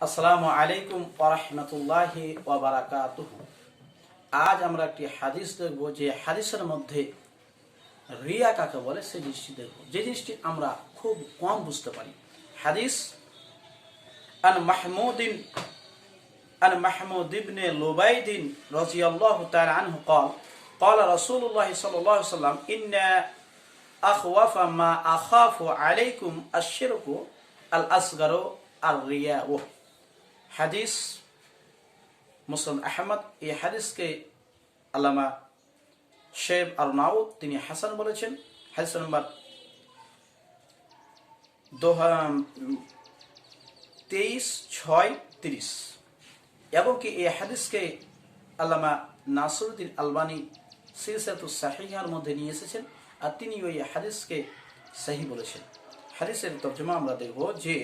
আসসালামু আলাইকুম ওরহমতুল্লাহি ওবরাকাতুহ আজ আমরা একটি হাদিস দেখব যে হাদিসের মধ্যে রিয়া কাকে বলে সেই জিনিসটি দেখব যে জিনিসটি আমরা খুব কম বুঝতে পারি হাদিস আন মাহমুদিন عن محمود بن لبيد رضي الله تعالى عنه قال قال رسول الله صلى الله عليه وسلم إن أخوف ما أخاف عليكم الشرك الأصغر الرياء হাদিস মুসলিম আহমদ, এই হাদিসকে আল্লামা শেব আর নাউদ তিনি হাসান বলেছেন। হাদিস নম্বর তেইশ, ছয়, তিরিশ। এবং কি এই হাদিসকে আল্লামা নাসরুদ্দিন আলবানী সিলসাতুল সাহিহার মধ্যে নিয়ে এসেছেন আর তিনি ওই হাদিসকে সাহি বলেছেন। হাদিসের তর্জমা আমরা দেখব যে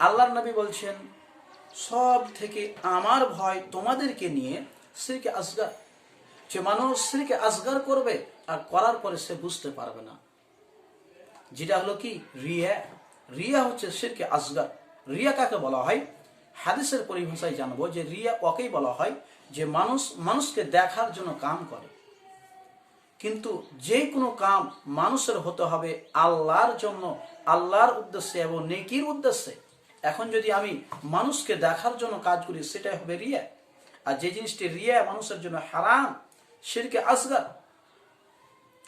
আল্লাহর নবী বলছেন সব থেকে আমার ভয় তোমাদেরকে নিয়ে শ্রীকে আসগার। যে মানুষ শ্রীকে আসগার করবে আর করার পরে সে বুঝতে পারবে না। যেটা হলো কি? রিয়া। রিয়া হচ্ছে শিরকে আসগার। রিয়া কাকে বলা হয়? হাদিসের পরিভাষায় জানব যে রিয়া ওকেই বলা হয় যে মানুষ, মানুষকে দেখার জন্য কাম করে। কিন্তু যে কোনো কাম মানুষের হতে হবে আল্লাহর জন্য, আল্লাহর উদ্দেশ্যে এবং নেকির উদ্দেশ্যে। এখন যদি আমি মানুষকে দেখার জন্য কাজ করি, সেটাই হবে রিয়া। আর যে জিনিসটি রিয়া মানুষের জন্য হারাম শিরকে আসগার।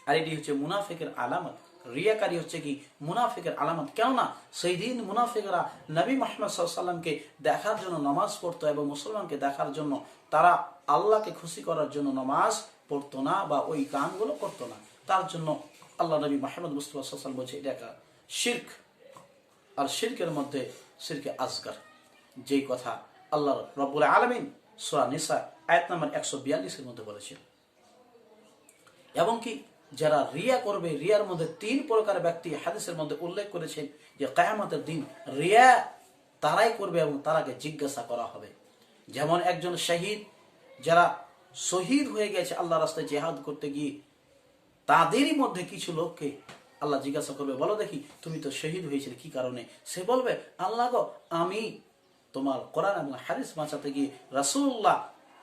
আর এটি হচ্ছে মুনাফেকের আলামত। রিয়াকারী হচ্ছে কি? মুনাফিকের আলামত। কেননা সেই দিন মুনাফিকরা নবী মোহাম্মদ সাল্লামকে দেখার জন্য নামাজ পড়তো এবং মুসলমানকে দেখার জন্য তারা আল্লাহকে খুশি করার জন্য নামাজ পড়তো না বা ওই কামগুলো করতো না। তার জন্য আল্লাহ নবী মাহমদ মুস্তফা সাল্লাম বলছে, এটা একটা শির্ক। আর শির্কের মধ্যে শিরকে আসগার যেই কথা আল্লাহ রব্বুল আলমিন সোরা নিসা আয়াত নাম্বার একশো বিয়াল্লিশের মধ্যে বলেছেন। এবং যারা রিয়া করবে, রিয়ার মধ্যে তিন প্রকার ব্যক্তি হাদিসের মধ্যে উল্লেখ করেছেন যে কায়ামতের দিন রিয়া তারাই করবে এবং তারাকে জিজ্ঞাসা করা হবে। যেমন একজন শহীদ, যারা শহীদ হয়ে গেছে আল্লাহ রাস্তায় জেহাদ করতে গিয়ে, তাদেরই মধ্যে কিছু লোককে আল্লাহ জিজ্ঞাসা করবে, বলো দেখি, তুমি তো শহীদ হয়েছিলে, কি কারণে? সে বলবে, আল্লাহ গো, আমি তোমার কোরআন এবং হাদিস বাঁচাতে গিয়ে রাসুল্লাহ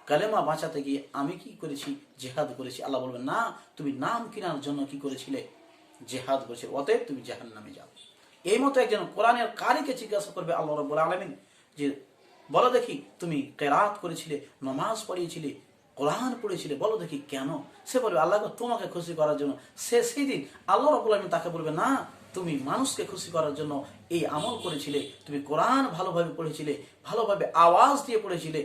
কালেমা বাঁচাতে গিয়ে আমি কি করেছি? জেহাদ করেছি। আল্লাহ বলবে, না, তুমি নাম কেনার জন্য কি করেছিলে? জেহাদ করেছিলে অতএব তুমি জাহান নামে যাও। এই মতো একজন কোরআনের কারিকে জিজ্ঞাসা করবে আল্লাহ রব্বুল আলমিন যে, বলো দেখি, তুমি কেরাত করেছিলে, নমাজ পড়িয়েছিলে কোরআন পড়েছিলে, বলো দেখি কেন? সে বলবে আল্লাহ তোমাকে খুশি করার জন্য। সে সেই দিন আল্লাহ রবুল আলমিন তাকে বলবে, না, তুমি মানুষকে খুশি করার জন্য এই আমল করেছিলে, তুমি কোরআন ভালোভাবে পড়েছিলে, ভালোভাবে আওয়াজ দিয়ে পড়েছিলে।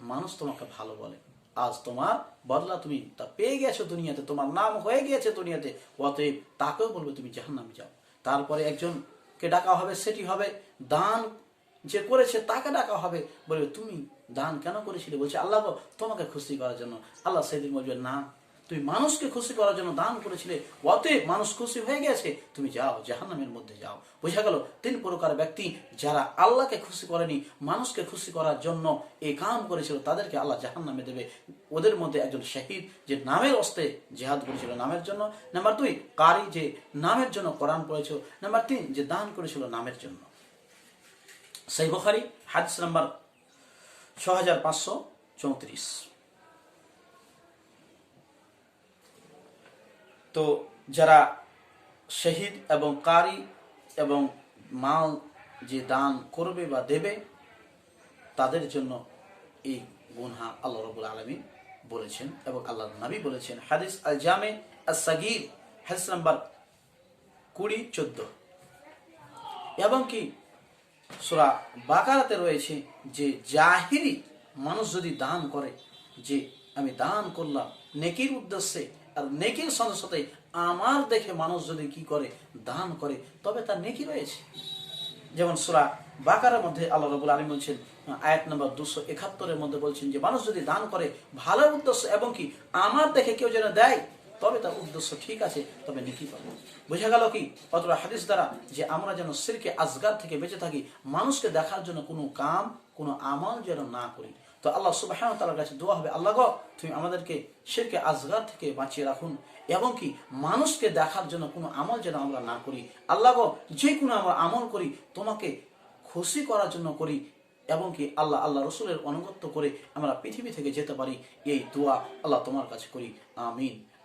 মানুষ তোমাকে ভালো বলে। আজ তোমার বদলা তুমি তা পেয়ে গেছো দুনিয়াতে, তোমার নাম হয়ে গিয়েছে দুনিয়াতে। অতএব তাকেও বলবে, তুমি জাহান নামে যাও। তারপরে একজনকে ডাকা হবে, সেটি হবে দান যে করেছে তাকে ডাকা হবে। বলবে, তুমি দান কেন করেছিলে? বলছে, আল্লাহ তোমাকে খুশি করার জন্য। আল্লাহ সেদিন বলবে, না, তুমি মানুষকে খুশি করার জন্য দান করেছিলে। অতএব মানুষ খুশি হয়ে গেছে। তুমি যাও, জাহান্নামের মধ্যে যাও। বোঝা গেল, তিন প্রকার ব্যক্তি যারা আল্লাহকে খুশি করেনি, মানুষকে খুশি করার জন্য এই কাম করেছিল, তাদেরকে আল্লাহ জাহান্নামে দেবে। ওদের মধ্যে একজন শহীদ যে নামের অস্তে জেহাদ করেছিল নামের জন্য। নাম্বার দুই, কারি যে নামের জন্য কোরআন পড়েছিল। নাম্বার তিন, যে দান করেছিল নামের জন্য। সেই বখারি, হাদিস নাম্বার ছ হাজার পাঁচশো চৌত্রিশ। তো যারা শহীদ এবং কারি এবং মাল যে দান করবে বা দেবে, তাদের জন্য এই গুনহা আল্লাহ রবুল আলমী বলেছেন এবং আল্লাহ নবী বলেছেন। হাদিস আল জামে সাগির হাদিস নাম্বার কুড়ি চোদ্দ। এবং কি সুরা বাকারাতে রয়েছে যে জাহিরি মানুষ যদি দান করে, যে আমি দান করলাম, নেকির উদ্দেশ্যে আর নেকির সাথে সাথে আমার দেখে মানুষ যদি কি করে, দান করে, তবে তার নেকি রয়েছে। যেমন সুরা বাকারের মধ্যে আল্লাহ রবুল আলী বলছেন, আয়াত নম্বর দুশো একাত্তরের মধ্যে বলছেন যে, মানুষ যদি দান করে ভালো উদ্দেশ্য এবং কি আমার দেখে কেউ যেন দেয় তবে তার উদ্দেশ্য ঠিক আছে, তবে নেকি পাবো। বোঝা গেল কি? অতটা হাদিস দ্বারা যে আমরা যেন সিরকে আজগার থেকে বেঁচে থাকি, মানুষকে দেখার জন্য কোনো কাম, কোনো আমল যেন না করি। তো আল্লাহ সুবাহ তালার কাছে দোয়া হবে, আল্লাহ গো, তুমি আমাদেরকে শিরকে আজগার থেকে বাঁচিয়ে রাখুন। এবং কি, মানুষকে দেখার জন্য কোনো আমল যেন আমরা না করি। আল্লাহ গো, যে কোনো আমরা আমল করি, তোমাকে খুশি করার জন্য করি। এবং কি, আল্লাহ আল্লাহ রসুলের অনুগত্য করে আমরা পৃথিবী থেকে যেতে পারি। এই দোয়া আল্লাহ তোমার কাছে করি। আমিন।